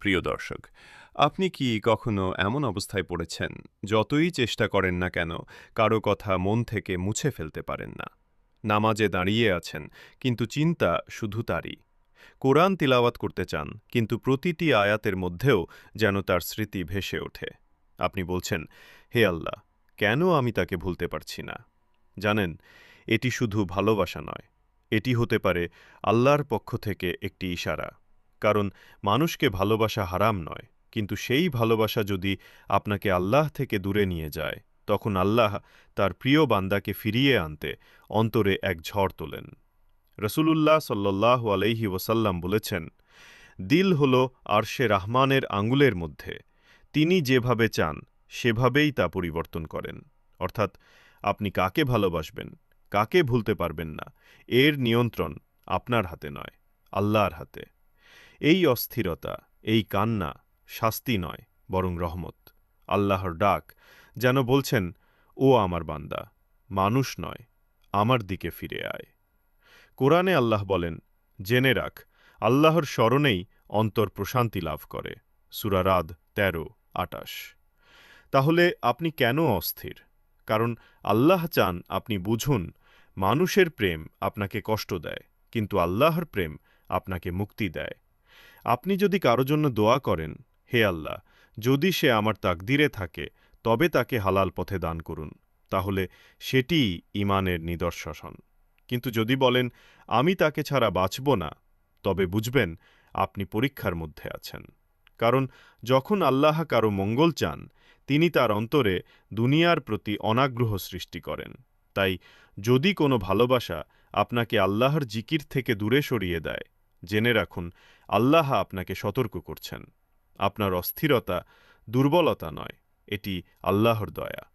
প্রিয় দর্শক, আপনি কি কখনো এমন অবস্থায় পড়েছেন যতই চেষ্টা করেন না কেন কারও কথা মন থেকে মুছে ফেলতে পারেন না? নামাজে দাঁড়িয়ে আছেন, কিন্তু চিন্তা শুধু তারই। কোরআন তিলাওয়াত করতে চান, কিন্তু প্রতিটি আয়াতের মধ্যেও যেন তার স্মৃতি ভেসে ওঠে। আপনি বলছেন, হে আল্লাহ, কেন আমি তাকে ভুলতে পারছি না? জানেন, এটি শুধু ভালোবাসা নয়, এটি হতে পারে আল্লাহর পক্ষ থেকে একটি ইশারা। কারণ মানুষকে ভালোবাসা হারাম নয়। কিন্তু সেই ভালোবাসা যদি আপনাকে আল্লাহ থেকে দূরে নিয়ে যায়, তখন আল্লাহ তার প্রিয় বান্দাকে ফিরিয়ে আনতে অন্তরে এক ঝড় তোলেন। রসুলুল্লাহ সাল্লাহ আলহি ওসাল্লাম বলেছেন, দিল হল আরশে রাহমানের আঙ্গুলের মধ্যে। তিনি যেভাবে চান, সেভাবেই তা পরিবর্তন করেন। অর্থাৎ আপনি কাকে ভালোবাসবেন, কাকে ভুলতে পারবেন না, এর নিয়ন্ত্রণ আপনার হাতে নয়, আল্লাহর হাতে। এই অস্থিরতা, এই কান্না শাস্তি নয়, বরং রহমত। আল্লাহর ডাক যেন বলছেন, ও আমার বান্দা, মানুষ নয়, আমার দিকে ফিরে আয়। কোরআনে আল্লাহ বলেন, জেনে রাখ, আল্লাহর স্মরণেই অন্তর প্রশান্তি লাভ করে। সুরারাদ তেরো, আটাশ। তাহলে আপনি কেন অস্থির? কারণ আল্লাহ চান আপনি বুঝুন, মানুষের প্রেম আপনাকে কষ্ট দেয়, কিন্তু আল্লাহর প্রেম আপনাকে মুক্তি দেয়। আপনি যদি কারও জন্য দোয়া করেন, হে আল্লাহ, যদি সে আমার তাকদিরে থাকে, তবে তাকে হালাল পথে দান করুন, তাহলে সেটিই ইমানের নিদর্শন। কিন্তু যদি বলেন, আমি তাকে ছাড়া বাঁচব না, তবে বুঝবেন আপনি পরীক্ষার মধ্যে আছেন। কারণ যখন আল্লাহ কারও মঙ্গল চান, তিনি তার অন্তরে দুনিয়ার প্রতি অনাগ্রহ সৃষ্টি করেন। তাই যদি কোনো ভালোবাসা আপনাকে আল্লাহর জিকির থেকে দূরে সরিয়ে দেয় জেনে রাখুন, আল্লাহ আপনাকে সতর্ক করছেন। আপনার অস্থিরতা দুর্বলতা নয়, এটি আল্লাহর দয়া।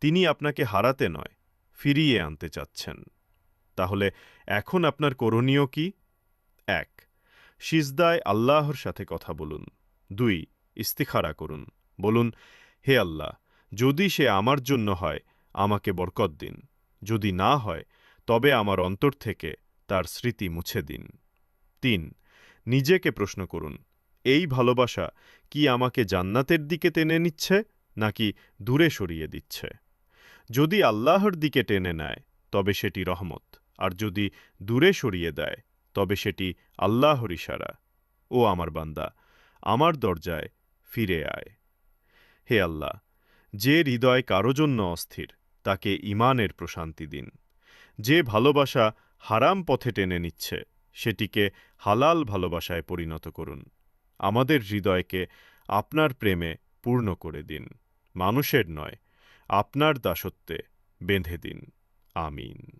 তিনি আপনাকে হারাতে নয়, ফিরিয়ে আনতে চাচ্ছেন। তাহলে এখন আপনার করণীয় কি? এক, সিজদায় আল্লাহর সাথে কথা বলুন। দুই, ইস্তিখারা করুন। বলুন, হে আল্লাহ, যদি সে আমার জন্য হয়, আমাকে বরকত দিন। যদি না হয়, তবে আমার অন্তর থেকে তার স্মৃতি মুছে দিন। তিন। নিজেকে প্রশ্ন করুন, এই ভালোবাসা কি আমাকে জান্নাতের দিকে টেনে নিচ্ছে নাকি দূরে সরিয়ে দিচ্ছে? যদি আল্লাহর দিকে টেনে নেয়, তবে সেটি রহমত, আর যদি দূরে সরিয়ে দেয়, তবে সেটি আল্লাহর ইশারা। ও আমার বান্দা, আমার দরজায় ফিরে আয়। হে আল্লাহ, যে হৃদয় কারও জন্য অস্থির, তাকে ইমানের প্রশান্তি দিন। যে ভালোবাসা হারাম পথে টেনে নিচ্ছে সেটিকে হালাল ভালোবাসায় পরিণত করুন। আমাদের হৃদয়কে আপনার প্রেমে পূর্ণ করে দিন। মানুষের নয়, আপনার দাসত্বে বেঁধে দিন। আমিন।